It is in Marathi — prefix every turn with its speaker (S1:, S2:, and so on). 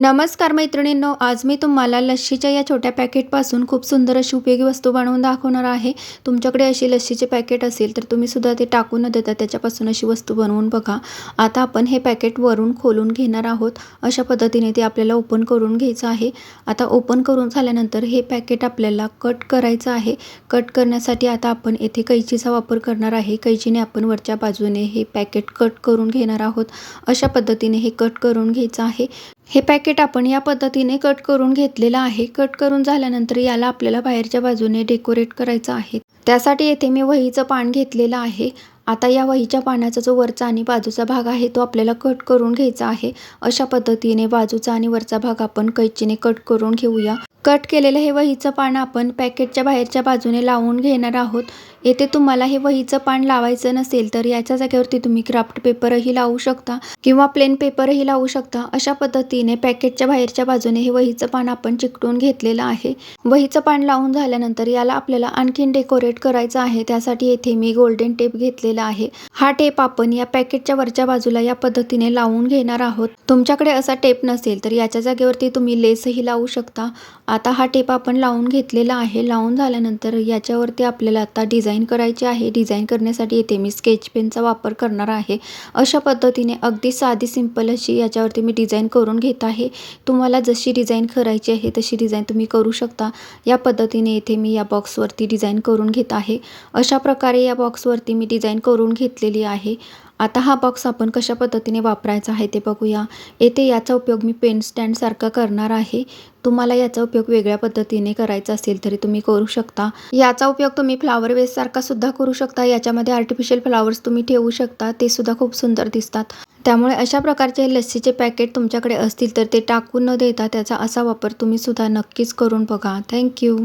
S1: नमस्कार मैत्रिणींनो आज मी तुम्हाला लस्सीच्या या छोट्या पॅकेटपासून खूप सुंदर अशी उपयोगी वस्तू बनवून दाखवणार आहे. तुमच्याकडे अशी लस्सीचे पॅकेट असेल तर तुम्ही सुद्धा ते टाकून न देता त्याच्यापासून अशी वस्तू बनवून बघा. आता आपण हे पॅकेट वरून खोलून घेणार आहोत. अशा पद्धतीने ते आपल्याला ओपन करून घ्यायचं आहे. आता ओपन करून झाल्यानंतर हे पॅकेट आपल्याला कट करायचं आहे. कट करण्यासाठी आता आपण येथे कैचीचा वापर करणार आहे. कैचीने आपण वरच्या बाजूने हे पॅकेट कट करून घेणार आहोत. अशा पद्धतीने हे कट करून घ्यायचं आहे. हे पॅकेट आपण या पद्धतीने कट करून घेतलेलं आहे. कट करून झाल्यानंतर याला आपल्याला बाहेरच्या बाजूने डेकोरेट करायचं आहे. त्यासाठी येथे मी वहीचं पान घेतलेलं आहे. आता या वहीच्या पानाचा जो वरचा आणि बाजूचा भाग आहे तो आपल्याला कट करून घ्यायचा आहे. अशा पद्धतीने बाजूचा आणि वरचा भाग आपण कैचीने कट करून घेऊया. कट केलेलं हे वहीचं पान आपण पॅकेटच्या बाहेरच्या बाजूने लावून घेणार आहोत. येथे तुम्हाला हे वहीचं पान लावायचं नसेल तर याच्या जागेवरती तुम्ही क्राफ्ट पेपरही लावू शकता किंवा प्लेन पेपरही लावू शकता. अशा पद्धतीने पॅकेटच्या बाहेरच्या बाजूने हे वहीचं पान आपण चिकटून घेतलेलं आहे. वहीचं पान लावून झाल्यानंतर याला आपल्याला आणखीन डेकोरेट करायचं आहे. त्यासाठी येथे मी गोल्डन टेप घेतलेला आहे. हा टेप आपण या पॅकेटच्या वरच्या बाजूला या पद्धतीने लावून घेणार आहोत. तुमच्याकडे असा टेप नसेल तर याच्या जागेवरती तुम्ही लेसही लावू शकता. आता हा टेप आपण लावून घेतलेला आहे. लावून झाल्यानंतर याच्यावरती आपल्याला आता डिझाईन डिझाईन करायची आहे. डिझाईन करण्यासाठी येथे मी स्केच पेनचा वापर करणार आहे. अशा पद्धतीने अगदी साधी सिंपल अशी याच्यावरती मी डिझाईन करून घेत आहे. तुम्हाला जशी डिझाईन करायची आहे तशी डिझाईन तुम्ही करू शकता. या पद्धतीने येथे मी या बॉक्सवरती डिझाईन करून घेत आहे. अशा प्रकारे या बॉक्सवरती मी डिझाईन करून घेतलेली आहे. आता हा बॉक्स आपण कशा पद्धतीने वापरायचा आहे ते बघूया. येथे याचा उपयोग मी पेन स्टँडसारखा करणार आहे. तुम्हाला याचा उपयोग वेगळ्या पद्धतीने करायचा असेल तरी तुम्ही करू शकता. याचा उपयोग तुम्ही फ्लावर वेस्टसारखा सुद्धा करू शकता. याच्यामध्ये आर्टिफिशियल फ्लावर्स तुम्ही ठेवू शकता. ते सुद्धा खूप सुंदर दिसतात. त्यामुळे अशा प्रकारचे लस्सीचे पॅकेट तुमच्याकडे असतील तर ते टाकून न देता त्याचा असा वापर तुम्ही सुद्धा नक्कीच करून बघा. थँक्यू